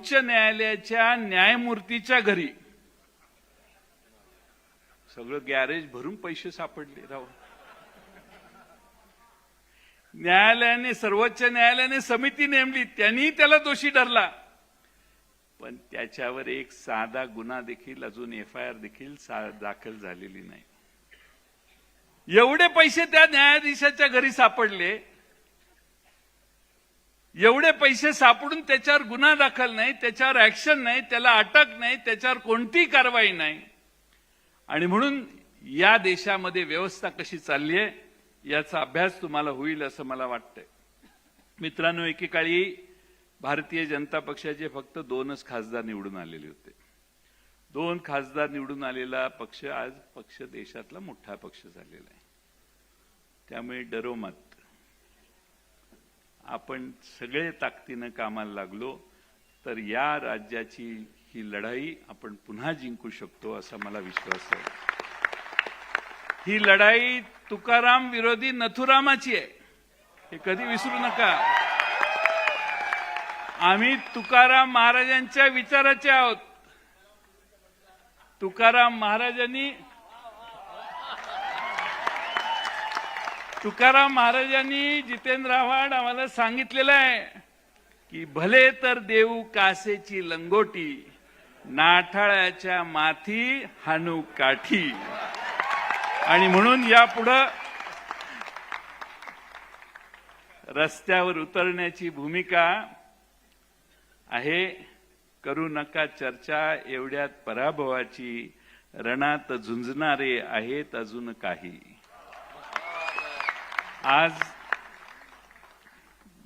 उच्च न्यायालयाच्या न्यायमूर्तीच्या घरी. सगळं गॅरेज भरून पैसे सापडले राव. न्यायालयाने सर्वोच्च न्यायालयाने समिती नेमली त्यांनी त्याला दोषी ठरला पण त्याच्यावर एक साधा गुन्हा देखील अजून एफ आय आर देखील दाखल झालेली नाही. एवढे पैसे त्या न्यायाधीशाच्या घरी सापडले एवढे पैसे सापडून त्याच्यावर गुन्हा दाखल नाही त्याच्यावर ऍक्शन नाही त्याला अटक नाही त्याच्यावर कोणतीही कारवाई नाही. आणि म्हणून या देशामध्ये व्यवस्था कशी चालली आहे याचा अभ्यास तुम्हाला होईल असं मला वाटतंय. मित्रांनो एकेकाळी भारतीय जनता पक्षाचे फक्त दोनच खासदार निवडून आलेले होते. दोन खासदार निवडून आलेला पक्ष आज पक्ष देशातला मोठा पक्ष झालेला आहे. त्यामुळे डरो मत आपण सगळे ताकदीनं कामाला लागलो तर या राज्याची ही लढाई आपण पुन्हा जिंकू शकतो असा मला विश्वास आहे. ही लढाई तुकाराम विरोधी नथुरामाची आहे. हे कधी विसरू नका. आम्ही तुकाराम महाराजांच्या विचाराचे आहोत. तुकाराम महाराजांनी तुकाराम महाराजांनी जितेंद्र आव्हाड आम्हाला सांगितलेलं आहे की भले तर देऊ कासेची लंगोटी नाठाळ्याच्या माथी हानू काठी. आणि म्हणून यापुढं रस्त्यावर उतरण्याची भूमिका आहे. करू नका चर्चा एवढ्यात पराभवाची रणात झुंजणारे आहेत अजून काही. आज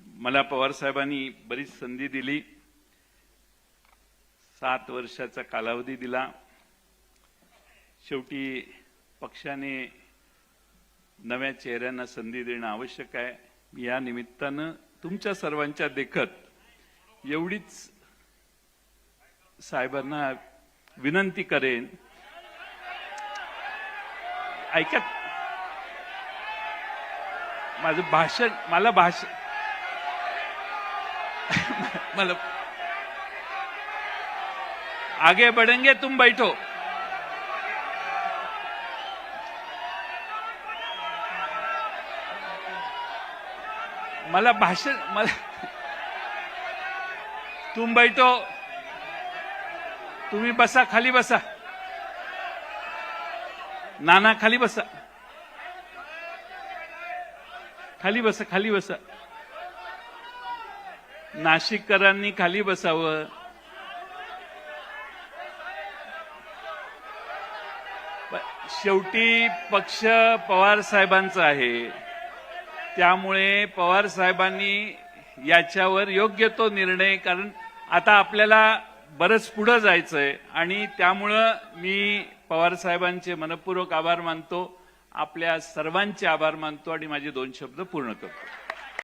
मला पवार साहेबांनी बरीच संधी दिली. सात वर्षाचा कालावधी दिला. शेवटी पक्षाने नव्या चेहऱ्यांना संधी देणं आवश्यक आहे. मी या निमित्तानं तुमच्या सर्वांच्या देखत एवढीच साहेबांना विनंती करेन. ऐका माझं भाषण मला भाषण मला आगे बढ़ेंगे तुम बैठो. मला भाषण मला तुम बैठो. तुम्ही बसा खाली बसा. नाना खाली बसा. खाली बसा खाली बसा. नाशिककरांनी खाली बसावं. शेवटी पक्ष पवार साहेबांचा आहे. त्यामुळे पवार साहेबांनी याच्यावर योग्य तो निर्णय कारण आता आपल्याला बरंच पुढं जायचंय. आणि त्यामुळं मी पवार साहेबांचे मनपूर्वक आभार मानतो. आपल्या सर्वांचे आभार मानतो आणि माझे दोन शब्द पूर्ण करतो.